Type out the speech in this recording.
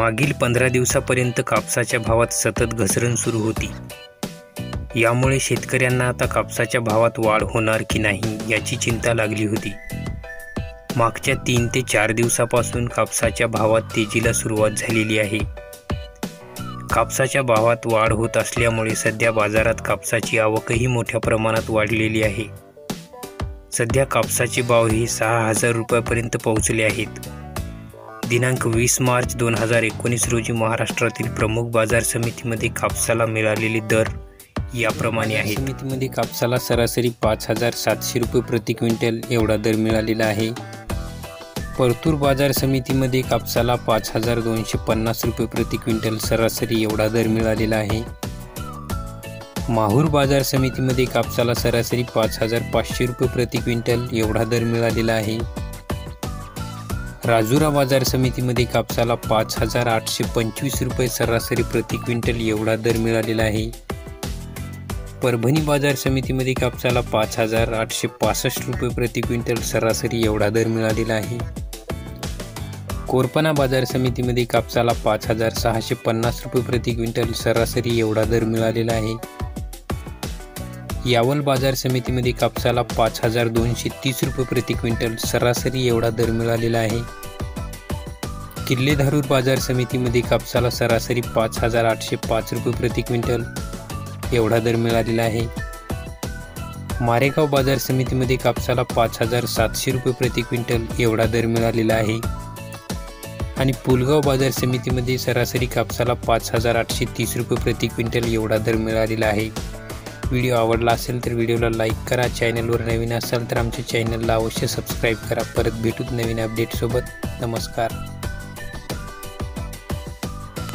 मागील पंधरा दिवसापर्यंत कापसाच्या भावात सतत घसरण सुरू होती. यामुळे शेतकऱ्यांना आता कापसाच्या भावात वाढ होणार की नाही याची चिंता लागली होती. मागच्या तीन ते चार दिवसापासून कापसाच्या भावात तेजीला सुरुवात झालेली आहे. कापसाच्या भावात वाढ होत असल्यामुळे सध्या बाजारात कापसाची आवकही मोठ्या प्रमाणात वाढलेली आहे. सध्या कापसाचे भाव हे सहा हजार रुपयापर्यंत पोहोचले आहेत. दिनांक वीस मार्च दोन हजार एकोणीस रोजी महाराष्ट्रातील प्रमुख बाजार समितीमध्ये कापसाला मिळालेले दर याप्रमाणे आहे समितीमध्ये कापसाला सरासरी पाच हजार सातशे रुपये प्रति क्विंटल एवढा दर मिळालेला आहे. परतूर बाजार समितीमध्ये कापसाला पाच हजार दोनशे पन्नास रुपये प्रति क्विंटल सरासरी एवढा दर मिळालेला आहे. माहूर बाजार समितीमध्ये कापसाला सरासरी पाच हजार पाचशे रुपये प्रति क्विंटल एवढा दर मिळालेला आहे. राजुरा बाजार समितीमध्ये कापसाला पाच हजार आठशे पंचवीस रुपये सरासरी प्रति क्विंटल एवढा दर मिळालेला आहे. परभणी बाजार समितीमध्ये कापसाला पाच हजार आठशे पासष्ट रुपये प्रति क्विंटल सरासरी एवढा दर मिळालेला आहे. कोरपना बाजार समितीमध्ये कापसाला पाच हजार सहाशे पन्नास रुपये प्रति क्विंटल सरासरी एवढा दर मिळालेला आहे. यावल बाजार समितीमध्ये कापसाला पाच हजार दोनशे तीस रुपये प्रति क्विंटल सरासरी एवढा दर मिळालेला आहे. किल्लेधारूर बाजार समितीमध्ये कापसाला सरासरी पाच हजार आठशे पाच रुपये प्रति क्विंटल एवढा दर मिळालेला आहे. मारेगाव बाजार समितीमध्ये कापसाला पाच हजार सातशे रुपये प्रति क्विंटल एवढा दर मिळालेला आहे. आणि पुलगाव बाजार समितीमध्ये सरासरी कापसाला पाच हजार आठशे तीस रुपये प्रति क्विंटल एवढा दर मिळालेला आहे. व्हिडिओ आवडला असेल तर व्हिडिओला लाईक करा. चॅनलवर नवीन असाल तर आमच्या चॅनलला अवश्य सबस्क्राईब करा. परत भेटूत नवीन अपडेटसोबत नमस्कार.